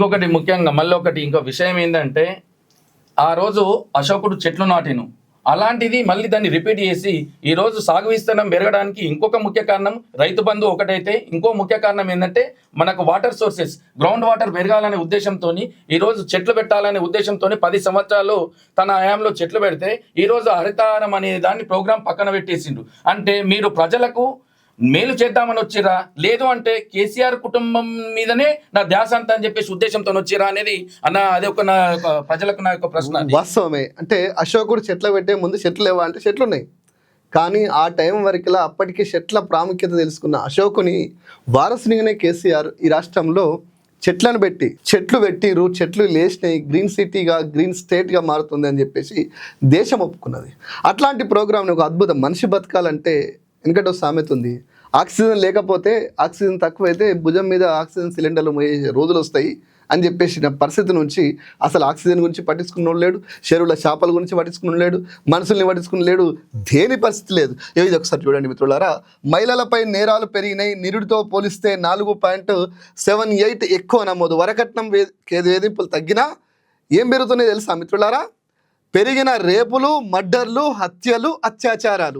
ఇంకొకటి ముఖ్యంగా మళ్ళీ ఒకటి ఇంకో విషయం ఏంటంటే ఆ రోజు అశోకుడు చెట్లు నాటిను. అలాంటిది మళ్ళీ దాన్ని రిపీట్ చేసి ఈ రోజు సాగు విస్తీర్ణం పెరగడానికి ఇంకొక ముఖ్య కారణం రైతు బంధు ఒకటైతే ఇంకో ముఖ్య కారణం ఏంటంటే మనకు వాటర్ సోర్సెస్ గ్రౌండ్ వాటర్ పెరగాలనే ఉద్దేశంతో ఈరోజు చెట్లు పెట్టాలనే ఉద్దేశంతో పది సంవత్సరాలు తన హయాంలో చెట్లు పెడితే ఈరోజు హరితహారం హరితారం అనే దాన్ని ప్రోగ్రాం పక్కన పెట్టేసిండు. అంటే మీరు ప్రజలకు మేలు చేద్దామని వచ్చిరా? లేదు అంటే కేసీఆర్ కుటుంబం మీదనే నా ధ్యాస అంతా అని చెప్పేసి ఉద్దేశంతో వచ్చిరా అనేది అన్న అదే ఒక నా యొక్క ప్రజలకు నా యొక్క ప్రశ్న వాస్తవమే. అంటే అశోకుడు చెట్లు పెట్టే ముందు చెట్లు లేవా అంటే చెట్లు ఉన్నాయి కానీ ఆ టైం వరకులా అప్పటికే చెట్ల ప్రాముఖ్యత తెలుసుకున్న అశోకుని వారసునిగానే కేసీఆర్ ఈ రాష్ట్రంలో చెట్లను పెట్టి చెట్లు పెట్టిరు చెట్లు లేచినాయి గ్రీన్ సిటీగా గ్రీన్ స్టేట్గా మారుతుంది అని చెప్పేసి దేశం ఒప్పుకున్నది. అట్లాంటి ప్రోగ్రామ్ని ఒక అద్భుతం మనిషి బతకాలంటే ఎందుకంటే ఒక సామెత ఉంది. ఆక్సిజన్ లేకపోతే ఆక్సిజన్ తక్కువైతే భుజం మీద ఆక్సిజన్ సిలిండర్లు మోయే రోజులు వస్తాయి అని చెప్పేసిన పరిస్థితి నుంచి అసలు ఆక్సిజన్ గురించి పట్టించుకున్న లేడు చెరువుల చేపల గురించి పట్టించుకున్న లేడు మనుషుల్ని పట్టించుకున్న లేడు దేని పరిస్థితి లేదు. ఇది ఒకసారి చూడండి మిత్రులారా మహిళలపై నేరాలు పెరిగినాయి నిరుడితో పోలిస్తే నాలుగు పాయింట్ సెవెన్ ఎయిట్ ఎక్కువ నమోదు. వరకట్నం వే వేధింపులు తగ్గినా ఏం పెరుగుతున్నాయి తెలుసా మిత్రులారా? పెరిగిన రేపులు మర్డర్లు హత్యలు అత్యాచారాలు.